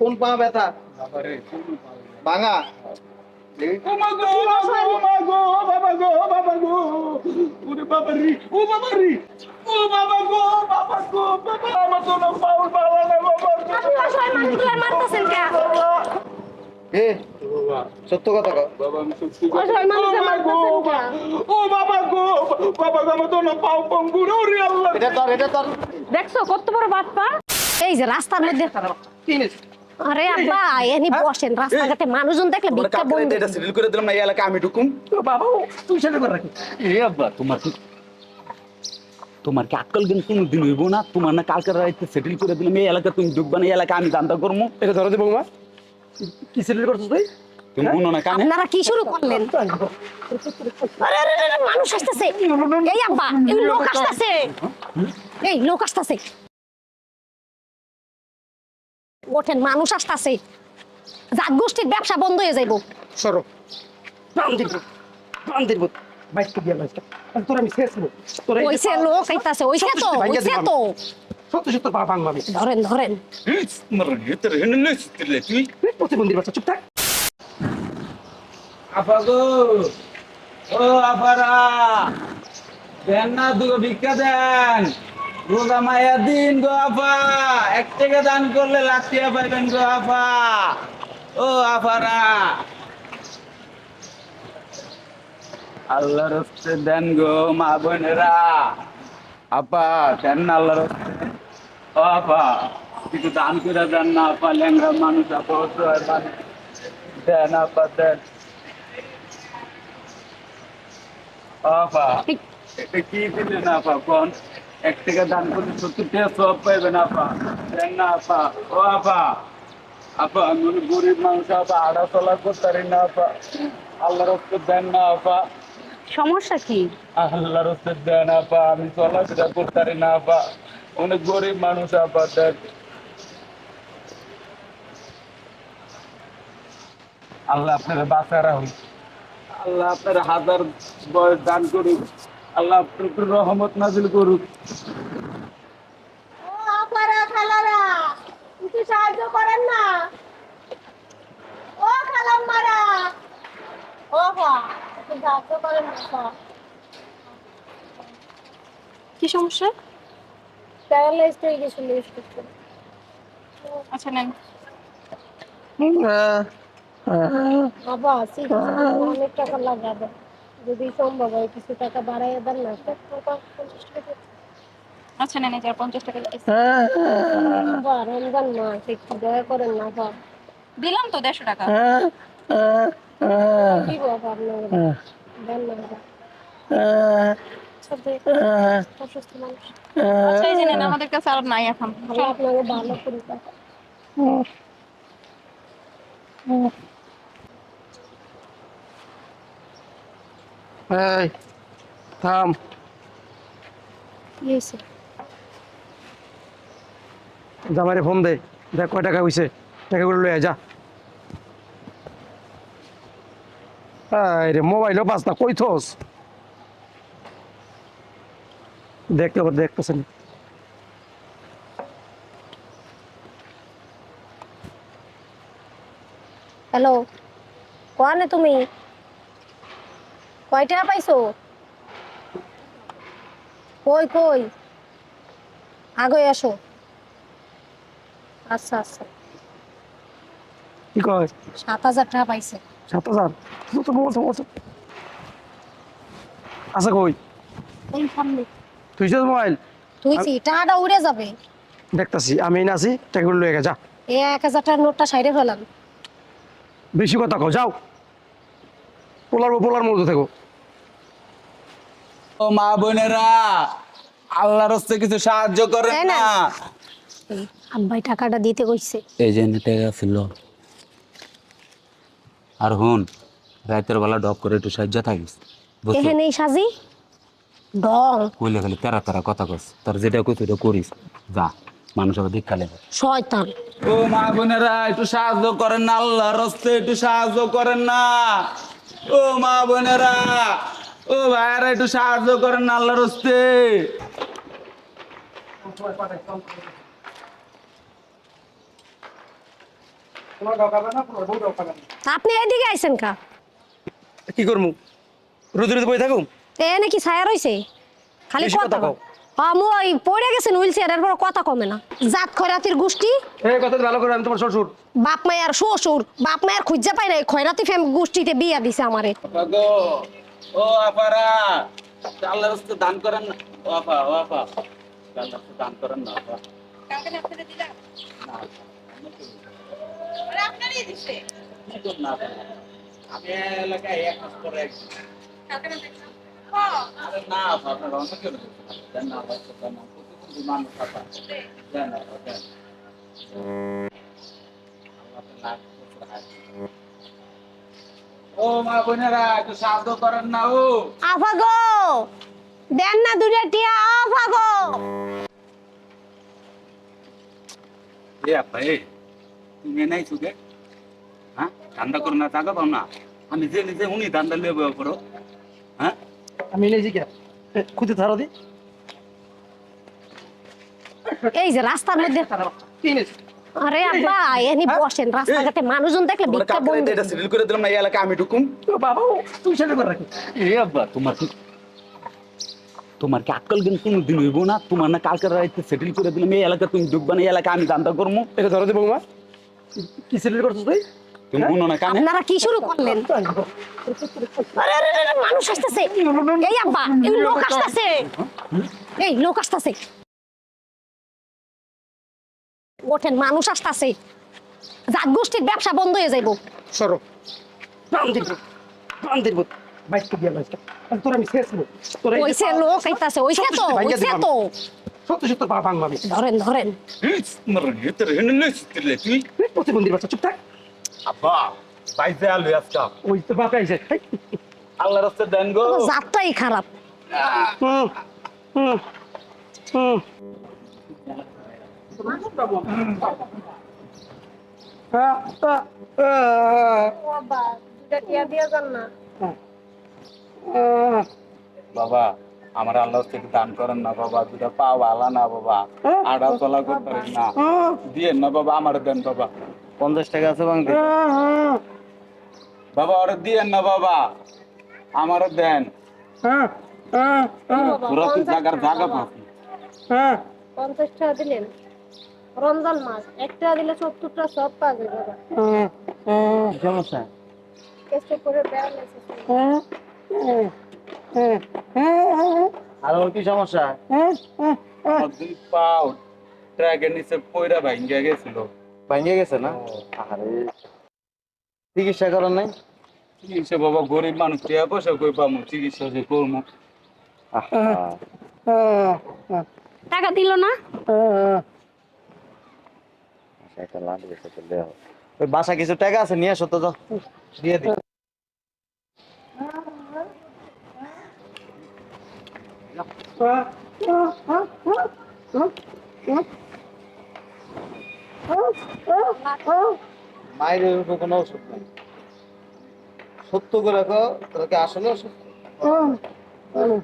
কোন পা ব্যথা? ভাঙা। বাবা ও বাবা রে ও বাবা গো বাবা গো তো না পাউল বাবা না বাবা আপনি অসহায় মানুষগুলো মারতেছেন কে এ সত্য কথা কও। বাবা আমি সত্যি অসহায় মানুষগুলো মারতেছেন কে ও বাবা গো বাবা গো আমার তো না পাউ পঙ্গুর ওরে আল্লাহ এটা তোর এটা তোর দেখছ কত বড় বাটপা? এই যে রাস্তার মধ্যে কি আরে আব্বা এনি বসেন রাস্তাঘাটে মানুষজন দেখলে ভিক্ষা বন্ধ এটা সিরিল করে দিলাম না এই এলাকা আমি ঢুকুম বাবা তুই সেটা করে রাখি এ আব্বা তোমার কি তোমার কি আক্কল জ্ঞান কোনো দিন হইব না তোমার না কালকে রাইতে সেটেল করে দিলাম এই এলাকা তুমি ঢুকবা না এই এলাকা আমি জানতা করব এটা ধরো দেবো মা কি সেটেল করছিস তুই তুমি শুনো না কানে আপনারা কি শুরু করলেন আরে আরে আরে, মানুষ আসতেছে এই আব্বা এই লোক আসতেছে এই লোক আসতেছে ওঠেন মানুষ আসতেছে। জাত গোষ্ঠীর ব্যবসা বন্ধ হয়ে যাইব। সরো। প্রাণ দিব প্রাণ দিব। বাইকটা দিয়ে বাইকটা তোর আমি শেষ করব তোর ওইসে লোক আইতাছে ওইসে তো ওইসে তো। সত্যি সত্য পা ভাঙবো আমি। ধরেন ধরেন। তোমার হেতর হেনে লইছিস তুই এই প্রতিবন্ধী বাচ্চা চুপ থাক। আপা গো ও আপারা। দেন না দুটো ভিক্ষা দেন। রোজা মায়া দিন গো আপা এক টাকা দান করলে লাখ টাকা পাইবেন গো আপা ও আপারা আল্লাহর হস্তে দেন গো মা বোনেরা। আপা দেন না আল্লাহর হস্তে। ও আপা কিছু দান করে দেন না আপা ল্যাংরা মানুষ আপা অসহায় মানুষ দেন। আপা দেন আপা এটা কি দিলেন আপা কোন? এক টাকা দান করলে সত্তর টাকা সব পাইবেন আপা। দেন না আপা। ও আপা। আপা আমি গরিব মানুষ আপা। আড়া চলা করতে না আপা। আল্লাহর হস্তে দেন না আপা। সমস্যা কি? আল্লাহর হস্তে দেন আপা। আমি চলাফেরা না আপা। অনেক গরিব মানুষ আপা দেন। আল্লাহ আপনারা বাঁচা রাখুন আল্লাহ আপনার হাজার বয়স দান করুক। আল্লাহ রহমত নাজিল করুক। ও আপারা খালারা একটু সাহায্য করেন না? ও খালাম মারা ও সাহায্য করেন না কি সমস্যা? হয়ে গেছিল আচ্ছা নেন। বাবা অনেক টাকা লাগাবে। যদি সম্ভব হয় কিছু টাকা বাড়াইয়া দেন না। পঞ্চাশ টাকা আচ্ছা নেন এই যে আর পঞ্চাশ টাকা রমজান মাস একটু দয়া করেন না বাবা দিলাম তো দেড়শো টাকা। কি বাবা আপনার দেন না আচ্ছা, নেন আমাদের কাছে আর নাই এখন। আপনাকে ভালো করে এই থাম। জামাইরে ফোন দে দেখ কয় টাকা হইছে। টাকাগুলো লয়ে যা। রে মোবাইলও পাস না কই থোস? দেখতে আবার দেখতেছেন হ্যালো কোয়ানে তুমি? কয় টাকা পাইছো? কই কই? আগে আসো। আচ্ছা আচ্ছা। কি কয়? সাত হাজার টাকা পাইছে। সাত হাজার? তো বলছো বলছো আচ্ছা কই? সামনে। তুই মোবাইল। তুইছি টাকাটা উড়ে যাবে? দেখতাছি আমি না আছি টাকাগুলো লয়ে গে যা। এই এক হাজার টাকার নোটটা সাইডে ফেলাম বেশি কথা কও যাও। পোলার পোলার মধ্যে থেকো। ও মা বোনেরা আল্লাহর হস্তে কিছু সাহায্য করেন না? আব্বাই টাকাটা দিতে কইছে। এই যে টাকা ছিল আর হুন রাতের বেলা ডক করে একটু সাহায্য থাকিস। এখানে সাজি? ডং। কইলে খালি তেরা তেরা কথা কস। তোর যেটা কইছ ওটা করিস। যা মানুষ আবার দীক্ষা লেগে শয়তান। ও মা বোনেরা একটু সাহায্য করেন না আল্লাহর হস্তে একটু সাহায্য করেন না। ও মা বোনেরা ও ভাইয়ারা একটু সাহায্য করেন আল্লাহর হস্তে। আপনি এইদিকে আইছেন কা? কি করমু? রোদে রোদে বই থাকুম? এ নাকি ছায়া রইছে? খালি কথা কও। হ্যাঁ মু ওই পড়ে গেছেন হুইল চেয়ারের পর কথা কমে না। জাত খয়রাতির গোষ্ঠী? এই কথা ভালো করে আমি তোমার শ্বশুর। বাপ মায়ের শ্বশুর বাপ মায়ের খুঁজা পাই না খয়রাতি ফ্যাম গোষ্ঠীতে বিয়া দিছে আমারে। ও আপারা আল্লাহর রাস্তায় দান করেন না। ও আপা ও আপা। আল্লাহর রাস্তায় দান করেন না আপা। কালকে না আপনাদের দিলাম। না। আপনারই দিছে কি করুন না আমি এলাকায় এক মাস পরে একদিন কালকে না দেখলাম আরে না আপা আপনার অন্য কেউ দেন না আপা দেন না। প্রতিবন্ধী মানুষ আপা। দেন না আপা দেন। আল্লাহ আপনার লাখ। ও মা বোনেরা একটু সাহায্য করেন না ও। আফা গো দেন না দুটা টিয়া আফা গো এ আপা এ তুমি নাই সুখে হ্যাঁ ধান্দা করো না টাকা পাও না। আমি যে নিজে উনি ধান্দা লিয়ে বয়ে করো হ্যাঁ? আমি এনেছি কে খুঁজে ধারা দি। এই যে রাস্তার মধ্যে কি এনেছি? আরে আব্বা এনি বসেন রাস্তাঘাটে মানুষজন দেখলে ভিক্ষা বন্ধ এটা সেটেল করে দিলাম না এই এলাকা আমি ঢুকুম বাবা তুই সেটা করে রাখি এ আব্বা তোমার কি তোমার কি আক্কল জ্ঞান কোনো দিন হইব না তোমার না কালকে রাতে সেটেল করে দিলাম এই এলাকা তুমি ঢুকবা না এই এলাকা আমি ধান্দা করব এটা ধরো দি বৌমা কি সেটেল করছিস তুই তুমি শুনো না কানে আপনারা কি শুরু করলেন আরে আরে আরে, মানুষ আসতেছে এই আব্বা এই লোক আসতেছে এই লোক আসতেছে ওঠেন মানুষ আসতেছে। জাত গোষ্ঠীর ব্যবসা বন্ধ হয়ে যাইব। সরো। প্রাণ দিব প্রাণ দিব তোর আমি শেষ নেব তোর এই ওইসে লোক আইতাছে ওইসে তো ওইসে তো। সত্য সত্য পা ভাঙবো আমি ধরেন ধরেন। তুই প্রতিবন্ধীর বাচ্চা চুপ থাক। আব্বা আলু আজকা। ওই তো বাপে আইছে। আল্লাহ রাস্তা দেন গো। জাতটাই খারাপ। হুম হুম হুম। বাবা দিয়ে আমার আল্লাহ থেকে দান করেন না বাবা দুটা পাও আলা না বাবা, আড়া চলা করতে না। দিয়ে না বাবা, আমার দেন বাবা। পঞ্চাশ টাকা আছে বাং বাবা, ওরা দিয়েন না বাবা আমারও দেন। তুই জাগার পাবি। টাকা দিলেন। রমজান মাস একটা দিলে সত্তরটা সব পাবে বাবা আহ, আহ, সমস্যা? করে আহ, আর ওর কি সমস্যা। দুই পাও নিচে পয়রা ভাঙ্গা গেছিল। ভাঙিয়ে গেছে না? আরে চিকিৎসা করার নাই? চিকিৎসা বাবা গরিব মানুষ টিয়া পয়সা কই পামু? চিকিৎসা যে করমু। টাকা দিল না? একটা লাগবে সেটা দেওয়া হবে। ওই বাসা কিছু টাকা আছে, নিয়ে দিয়ে দিই। মায়ের এরকম কোনো নাই। সত্য করে তোকে আসলে ওষুধ?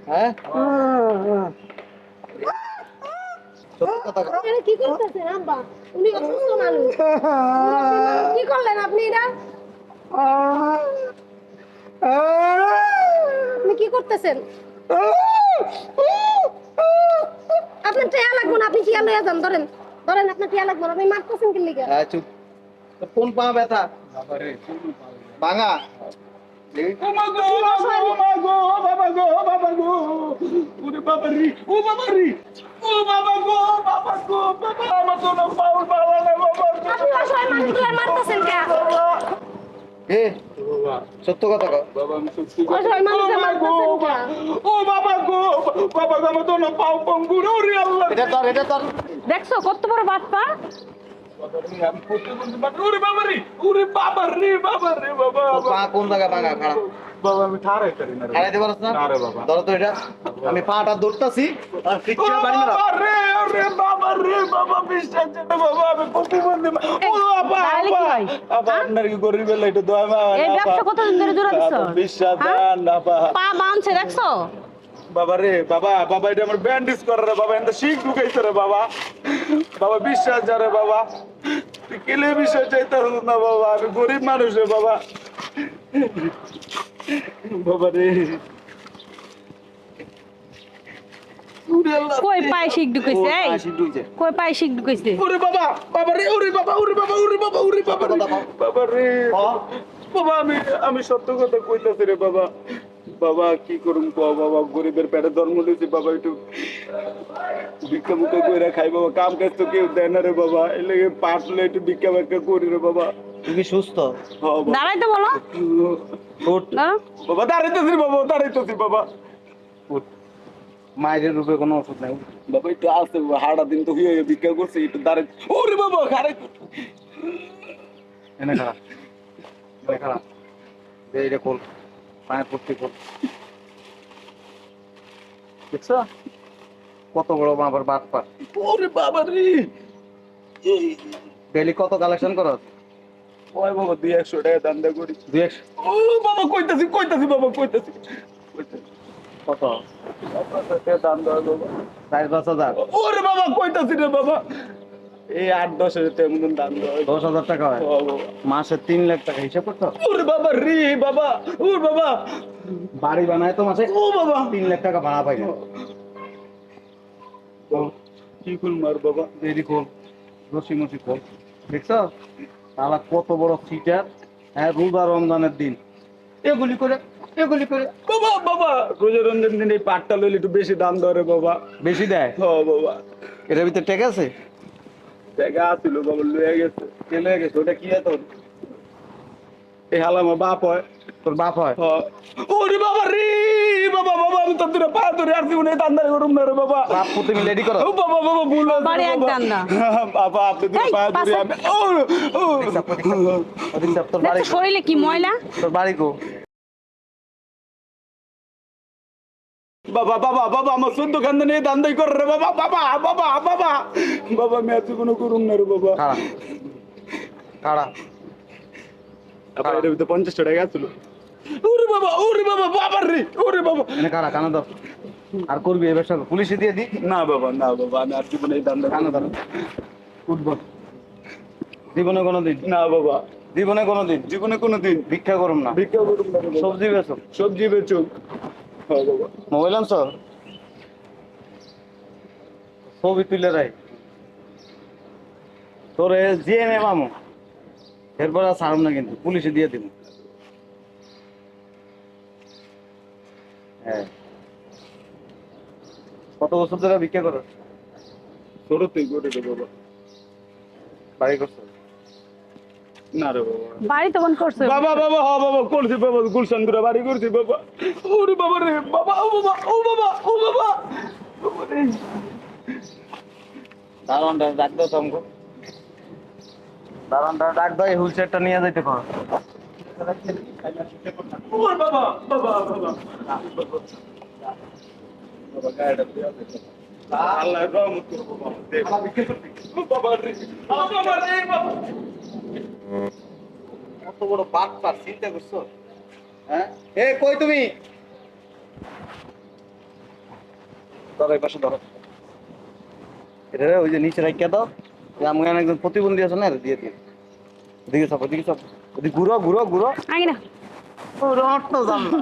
হ্যাঁ? কি করতেছেন আব্বা? উনি অসুস্থ মানুষ। কি করলেন আপনি এটা? আপনি কি করতেছেন? আপনার টিয়া লাগবে না আপনি টিয়া লইয়া যান ধরেন। ধরেন আপনার টিয়া লাগবে না আপনি মারতেছেন কি লিগা? হ্যাঁ চুপ। কোন পা ব্যথা? ভাঙা। মা গো মা গো বাবা গো বাবা গো বাবা রে ও বাবা রে ও বাবা গো বাবা গো বাবা। আমার না পাউল বাবা না বাবা গো আপনি অসহায় মানুষগুলো মারতেছেন কে? এ সত্য কথা কও। বাবা আমি সত্যি অসহায় মানুষগুলো মারতেছেন কে? ও বাবা গো বাবা গো আমার তো না পঙ্গুর ওরে আল্লাহ। এটা তোর এটা তোর। দেখছ কত বড় বাট ওরে বাবা রে ওরে বাবা রে বাবা। রে বাবা কোন জায়গা ভাঙা খারাপ? বাবা আমি ঠাড়াই করি না রে পারছ না? না বাবা। ধরো তো এটা। আমি পাটা ধরতাছি আর বাড়ি বাবা রে বাবা রে বাবা বিশ্বাস যেতে বাবা আমি প্রতিবন্ধী ও বাবা বাবা আপনার কি গরিব এলে একটু দয়া মা এই ব্যবসা কতদিন ধরে জোড়া দিছো? বিশ্বাস না বাবা পা বাঁধছে দেখছ? বাবা রে বাবা বাবা এটা আমার ব্যান্ডেজ করে রে বাবা এটা শিখ ঢুকাইছে রে বাবা। বাবা বিশ্বাস যা রে বাবা। তুই কেলে বিষয় চাইতে না বাবা আমি গরিব মানুষ রে বাবা। বাবা রে ওরে আল্লাহ। কই পায়ে শিখ ঢুকাইছে এই? কই পায়ে শিখ ঢুকাইছে? ওরে বাবা বাবা রে ওরে বাবা ওরে বাবা ওরে বাবা ওরে বাবা রে বাবা রে বাবা আমি আমি সত্য কথা কইতাছি রে বাবা। বাবা কি করুম ক বাবা গরিবের পেটে জন্ম দিয়েছি বাবা একটু ভিক্ষা মুখা কইরা খাই বাবা কাম কাজ তো কেউ দেয় না রে বাবা। এই লেগে পারলে একটু ভিক্ষা ভিক্ষা করি রে বাবা। কি সুস্থ? হ্যাঁ বাবা। দাঁড়াইতে বলো বাবা দাঁড়াইতেছি বাবা। দাঁড়াইতেছি বাবা মায়ের রূপে কোনো ওষুধ নাই। বাবা একটু আসতে বাবা হাড়া দিন তো হয়ে ভিক্ষা করছি একটু দাঁড়াই। ওরে বাবা হাড়াই এনে খারাপ এনে খারাপ দে এটা খোল পায়ের পট্টি খোল। দেখছ? কত বড় বাবার বাদ পার ওরে বাবা রে। ডেলি কত কালেকশন করো ওই বাবা দুই একশো টাকা দান্দা করি। দুই একশো। ও বাবা কইতাছি কইতাছি বাবা কইতাছি। কত? দান্দা বাবা। চার পাঁচ হাজার? ওরে বাবা কইতাছি রে বাবা। এই আট দশ হাজার টাকা মতন হয়। দশ হাজার টাকা হয়? মাসে তিন লাখ টাকা হিসাব করছ ওরে বাবা রে বাবা ওর বাবা। বাড়ি বানায় তো মাসে ও বাবা। তিন লাখ টাকা ভাড়া পাই না কি কুল মার বাবা? দেরি খোল রসি মসি খোল দেখছ? তাহলে কত বড় সিটার হ্যাঁ রোজা রমজানের দিন। এগুলি করে এগুলি করে। বাবা বাবা রোজা রমজানের দিন এই পাটটা লইলে একটু বেশি দাম ধরে বাবা। বেশি দেয়? হ বাবা। এটার ভিতরে টেক আছে? টেকা আসিল বাবা লয়ে গেছে। কে লয়ে গেছে ওটা কি এত? এই হালা আমার বাপ হয়। তোর বাপ হয়? ওরে বাবা রে বাবা বাবা আমি তোর দুটো পা ধরে আর জীবনে দান্দারে করুম না রে বাবা। বাপ পুতে মিলে রেডি করো। বাবা বাবা ভুল হয়েছে বাড়ি এক। দান্দা। বাবা আপনি এই, পা ধরে আমি ও ও। চাপ, তোর বাড়ি শরীরে কি ময়লা? তোর বাড়ি কো। বাবা বাবা বাবা আমার সদ্য কান্দে নিয়ে দান্দাই করে রে বাবা বাবা বাবা বাবা। বাবা আমি আর জীবনে করুম না রে বাবা। খাড়া খাড়া। আপনার এটার ভিতরে পঞ্চাশ টাকা আসছিল ওরে বাবা ওরে বাবা বাবা রে ওরে বাবা। এনে খাড়া কানা দাও। আর করবি এই ব্যবসা? পুলিশে দিয়ে দি। না বাবা না বাবা আমি আর জীবনে এই কানা দাও। উঠবো। জীবনে কোনো দিন না বাবা। জীবনে কোনো দিন জীবনে কোনো দিন ভিক্ষা করুম না। ভিক্ষা করুম না বাবা। সবজি বেছো সবজি বেচুক। হ্যাঁ বাবা। মোবাইল আনছ? ছবি তুলে রাই। তোর নে মামু এরপর আর ছাড়ুম না কিন্তু। পুলিশে দিয়ে দিব কত বছর ধরে ভিক্ষা করো? ছোট তুই করে বাবা বাড়ি করছ? না রে বাবা। বাড়ি তখন করছে। বাবা বাবা হ বাবা করছি বাবা গুলশান করে বাড়ি করছি বাবা। ওরে বাবা রে বাবা ও বাবা ও বাবা ও বাবা। বাবা দারোয়ানটা ডাক দাও দারোয়ানটা ডাক দাও এই নিয়ে যাইতে পারো বাবা বাবা বাবা। আল্লাহ রহমত করব বাবা দে। বাবা রে বাবা রে বাবা কত বড় বাদ পার চিন্তা করছ এ, কই তুমি ধরো এই পাশে ধরো এটা ওই যে নিচে রাখিয়া দাও এখানে একজন প্রতিবন্ধী আছে না দিয়ে ওদিকে চাপ ওদিকে চাপ ওদিকে ঘুরো ঘুরো ঘুরো আগে না ঘুরো তো জান না